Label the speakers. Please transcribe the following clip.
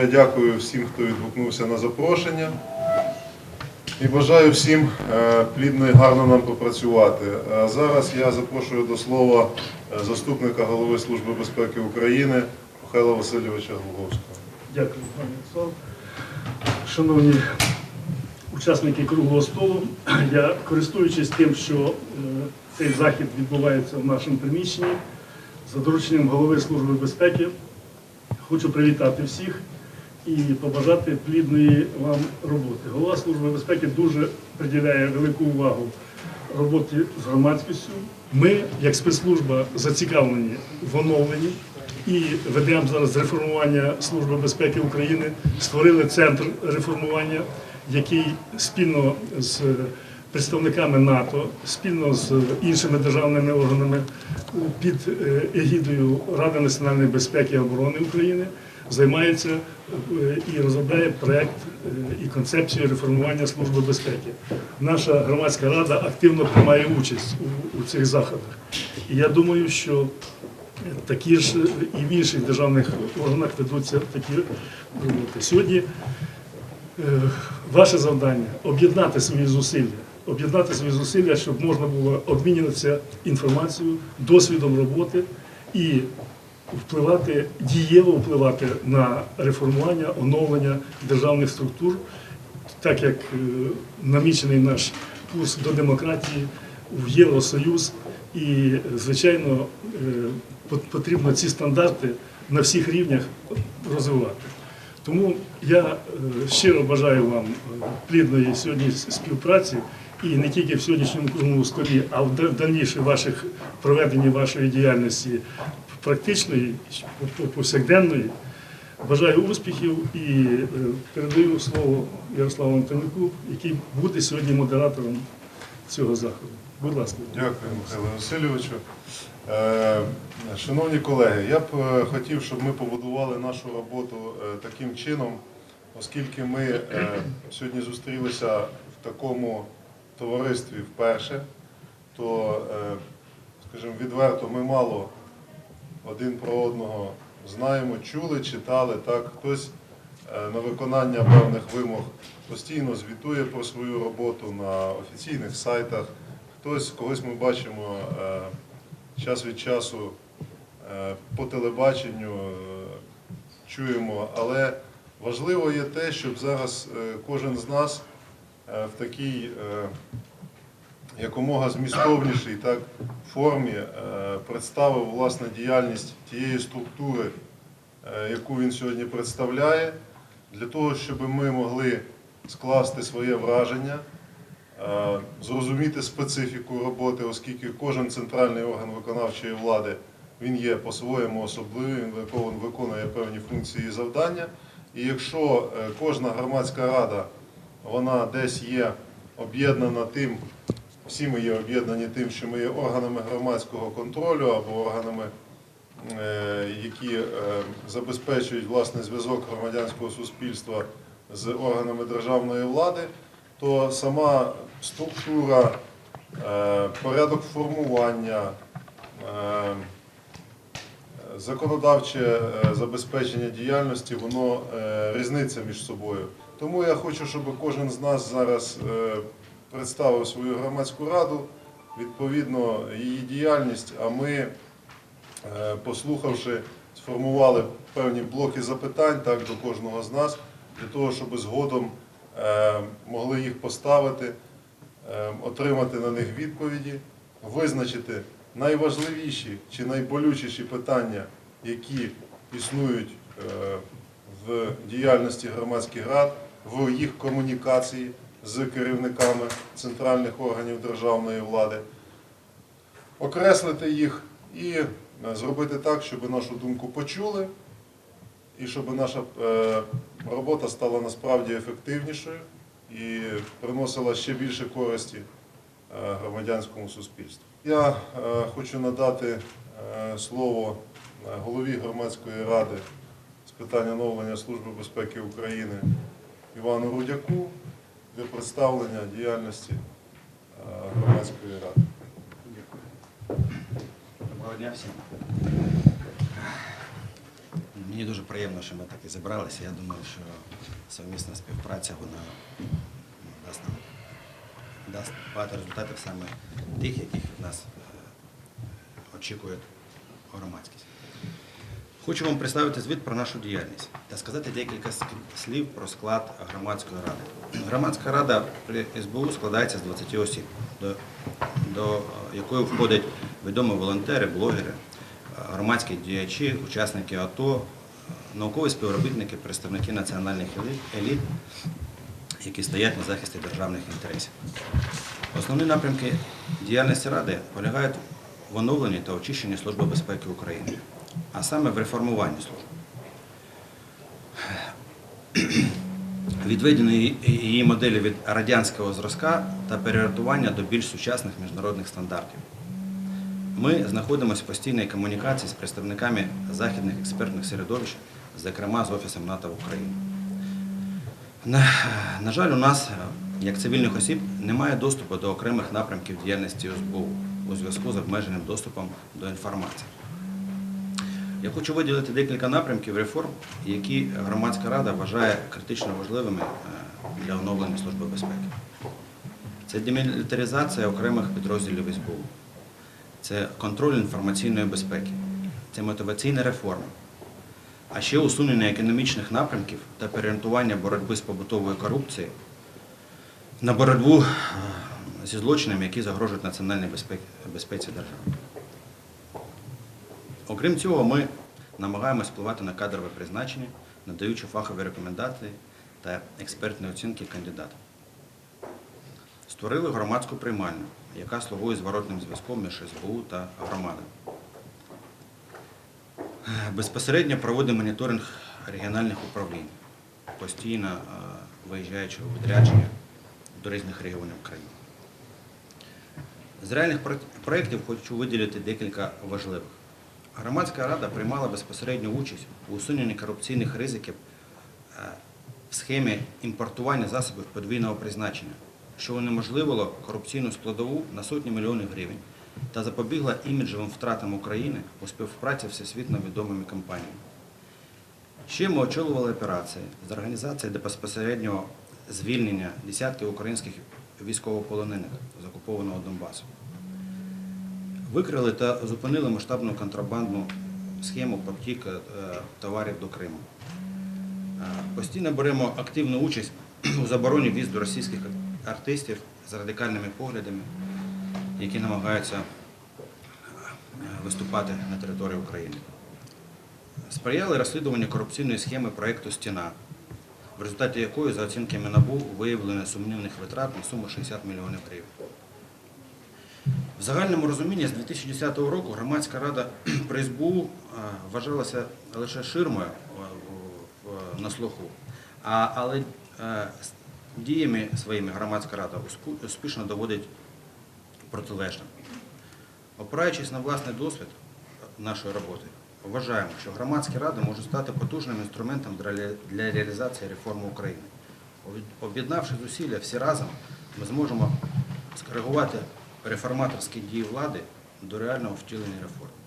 Speaker 1: Я дякую всім, хто відгукнувся на запрошення. І бажаю всім е, плідно і гарно нам попрацювати. А зараз я запрошую до слова е, заступника голови Служби безпеки України Михайла Васильовича Глуговського.
Speaker 2: Дякую, пане Ярослав. Шановні учасники круглого столу, я користуючись тим, що е, цей захід відбувається в нашому приміщенні, за дорученням голови Служби безпеки, хочу привітати всіх і побажати плідної вам роботи. Голова Служби безпеки дуже приділяє велику увагу роботі з громадськістю. Ми, як спецслужба, зацікавлені в оновленні і ведемо зараз реформування Служби безпеки України. Створили центр реформування, який спільно з представниками НАТО, спільно з іншими державними органами під е, егідою Ради національної безпеки і оборони України займається е, і розробляє проект е, і концепцію реформування Служби безпеки. Наша громадська рада активно приймає участь у, у цих заходах. І я думаю, що такі ж і в інших державних органах ведуться такі роботи. Сьогодні е, ваше завдання об'єднати свої зусилля, об'єднати свої зусилля, щоб можна було обмінюватися інформацією, досвідом роботи і впливати, дієво впливати на реформування, оновлення державних структур, так як е, намічений наш курс до демократії в Євросоюз. І, звичайно, е, потрібно ці стандарти на всіх рівнях розвивати. Тому я е, щиро бажаю вам плідної сьогодні співпраці і не тільки в сьогоднішньому столі, а в дал- дальнішій ваших проведенні вашої діяльності практичної, повсякденної. Бажаю успіхів і е, передаю слово Ярославу Антонику, який буде сьогодні модератором цього заходу. Будь ласка.
Speaker 1: Дякую, Михайло Васильовичу. Е, Шановні колеги, я б е, хотів, щоб ми побудували нашу роботу таким чином, оскільки ми сьогодні зустрілися в такому товаристві вперше, то, е, скажімо, відверто ми мало один про одного знаємо, чули, читали. Так, хтось е, на виконання певних вимог постійно звітує про свою роботу на офіційних сайтах. Хтось, когось ми бачимо е, час від часу по телебаченню, чуємо, але важливо є те, щоб зараз кожен з нас в такій е, якомога змістовнішій так, формі е, представив власне діяльність тієї структури, е, яку він сьогодні представляє, для того, щоб ми могли скласти своє враження, е, зрозуміти специфіку роботи, оскільки кожен центральний орган виконавчої влади він є по-своєму особливий, він виконує- певні функції і завдання. І якщо е, кожна громадська рада вона десь є об'єднана тим, всі ми є об'єднані тим, що ми є органами громадського контролю або органами, е, які е, забезпечують власне зв'язок громадянського суспільства з органами державної влади, то сама структура, е, порядок формування, законодавче забезпечення діяльності, воно різниця між собою. Тому я хочу, щоб кожен з нас зараз е, представив свою громадську раду, відповідно її діяльність, а ми, е, послухавши, сформували певні блоки запитань так, до кожного з нас, для того, щоб згодом е, могли їх поставити, отримати на них відповіді, визначити найважливіші чи найболючіші питання, які існують в діяльності громадських рад, в їх комунікації з керівниками центральних органів державної влади, окреслити їх і е, зробити так, щоб нашу думку почули, і щоб наша е, робота стала насправді ефективнішою і приносила ще більше користі е, громадянському суспільству. Я хочу надати слово голові громадської ради з питань оновлення Служби безпеки України Івану Рудяку для представлення діяльності е, громадської ради. Дякую.
Speaker 3: Доброго дня всім. Мені дуже приємно, що ми так і зібралися. Я думаю, що совмісна співпраця вона дасть нам дасть багато результатів саме тих, яких від нас е, очікує громадськість. Хочу вам представити звіт про нашу діяльність та сказати декілька слів про склад громадської ради. Громадська рада при СБУ складається з 20 осіб, до, до е, якої входять відомі волонтери, блогери, е, громадські діячі, учасники АТО, е, наукові співробітники, представники національних еліт- еліт, які стоять на захисті державних інтересів. Основні напрямки діяльності Ради полягають в оновленні та очищенні Служби безпеки України, а саме в реформуванні служби. Відведення її- моделі від радянського зразка та переорієнтування до більш сучасних міжнародних стандартів. Ми знаходимося в постійній комунікації з представниками західних експертних середовищ, зокрема з Офісом НАТО в Україні. На, на жаль, у нас, як цивільних осіб, немає доступу до окремих напрямків діяльності СБУ у зв'язку з обмеженим доступом до інформації. Я хочу виділити декілька напрямків реформ, які громадська рада вважає критично важливими е, для оновлення Служби безпеки. Це демілітаризація окремих підрозділів СБУ, це контроль інформаційної безпеки, це мотиваційна реформа, а ще усунення економічних напрямків та переорієнтування боротьби з побутовою корупцією на боротьбу е, зі злочинами, які загрожують національній безпеці, безпеці держави. Окрім цього, ми намагаємось впливати на кадрове призначення, надаючи фахові рекомендації та експертні оцінки кандидатам. Створили громадську приймальню, яка слугує зворотним зв'язком між СБУ та громадою. Безпосередньо проводимо моніторинг регіональних управлінь, постійно е, виїжджаючи у відрядження до різних регіонів країни. З реальних проєктів хочу виділити декілька важливих. Громадська рада приймала безпосередню участь у усуненні корупційних ризиків е, в схемі імпортування засобів подвійного призначення, що унеможливило корупційну складову на сотні мільйонів гривень та запобігла іміджовим втратам України у співпраці всесвітньо відомими компаніями. Ще ми очолювали операції з організації до безпосереднього звільнення десятків українських військовополонених з окупованого Донбасу. Викрили та зупинили масштабну контрабандну схему потік е, товарів до Криму. Е, Постійно беремо активну участь у забороні віз до російських артистів з радикальними поглядами, які намагаються е, виступати на території України. Сприяли розслідуванню корупційної схеми проєкту Стіна, в результаті якої, за оцінками НАБУ, виявлено сумнівних витрат на суму 60 мільйонів гривень. В загальному розумінні з 2010 року громадська рада при СБУ е, вважалася лише ширмою е, на слуху, але е, діями своїми громадська рада успішно доводить протилежне. Опираючись на власний досвід нашої роботи, вважаємо, що громадські ради можуть стати потужним інструментом для реалізації реформи України. Об'єднавши зусилля всі разом, ми зможемо скоригувати реформаторські дії влади до реального втілення реформ.